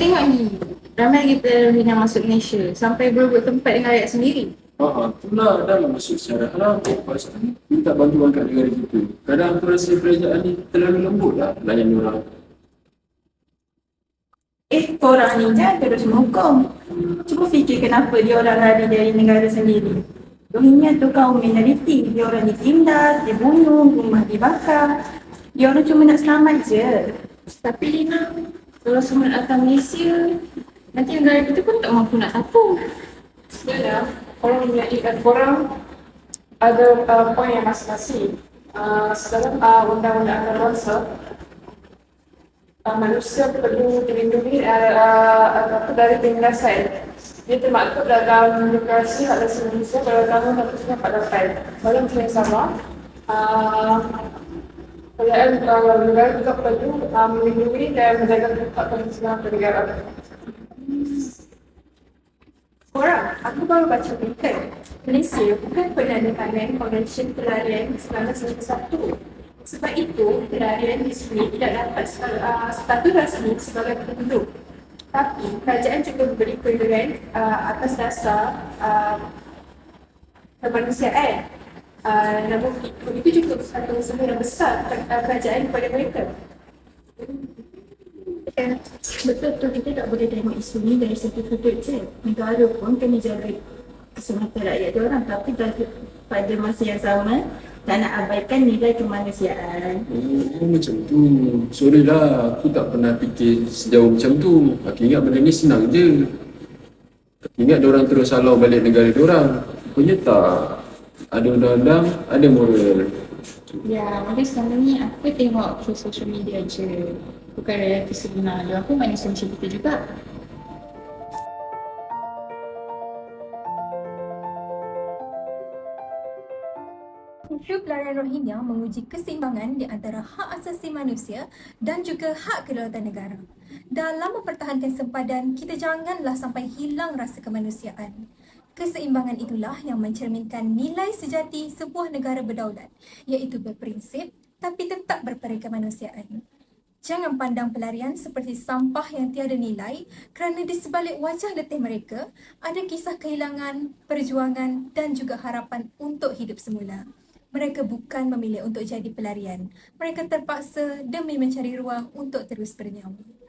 tengok ni, ramai lagi pelarian Rohingya masuk Malaysia sampai berebut tempat dengan rakyat sendiri. Ha, itulah dah masuk secara haram. Lepas tu, minta bantuan kat negara kita. Kadang aku rasa kerajaan ni terlalu lembut lah layan orang. Eh, korang ni jangan terus menghukum. Cuba fikir kenapa dia orang lari dari negara sendiri. Rohingya tu kaum minoriti. Dia orang ditindas, dibunuh, rumah dibakar. Dia orang cuma nak selamat je. Tapi Lina, kalau semua nak datang Malaysia, nanti negara kita pun tak mampu nak tampung. Sebenarnya, korang menjadikan korang ada uh, poin yang masing-masing. Uh, dalam uh, undang-undang antarabangsa, uh, manusia perlu dilindungi uh, uh, dari penindasan. Dia termaktub dalam demokrasi hak asasi manusia pada tahun 1948. Dalam yang sama, uh, kerajaan uh, negara juga perlu uh, melindungi dan menjaga hak konstitusional negara. Korang, aku baru baca berita. Malaysia bukan perdana tangan Konvensyen Pelarian 1991. Sebab itu, pelarian di sini tidak dapat uh, status rasmi sebagai penduduk. Tapi, kerajaan juga memberi perlindungan uh, atas dasar uh, kemanusiaan. Uh, namun itu, itu juga satu usaha yang besar kerajaan kepada mereka. Eh, betul tu kita tak boleh tengok isu ni dari satu sudut je. Negara pun kena jaga keselamatan rakyat dia orang tapi pada, pada masa yang sama tak nak abaikan nilai kemanusiaan. Oh, macam tu. Sorry lah, aku tak pernah fikir sejauh macam tu. Aku ingat benda ni senang je. Aku ingat orang terus salau balik negara orang. Rupanya tak. Ada undang-undang, ada moral. Ya, mungkin selama ni aku tengok through social media je. Bukan realiti sebenar. Dia pun manusia macam kita juga. Isu pelarian Rohingya menguji keseimbangan di antara hak asasi manusia dan juga hak kedaulatan negara. Dalam mempertahankan sempadan, kita janganlah sampai hilang rasa kemanusiaan. Keseimbangan itulah yang mencerminkan nilai sejati sebuah negara berdaulat, iaitu berprinsip tapi tetap berperikemanusiaan. Jangan pandang pelarian seperti sampah yang tiada nilai kerana di sebalik wajah letih mereka ada kisah kehilangan, perjuangan dan juga harapan untuk hidup semula. Mereka bukan memilih untuk jadi pelarian. Mereka terpaksa demi mencari ruang untuk terus bernyawa.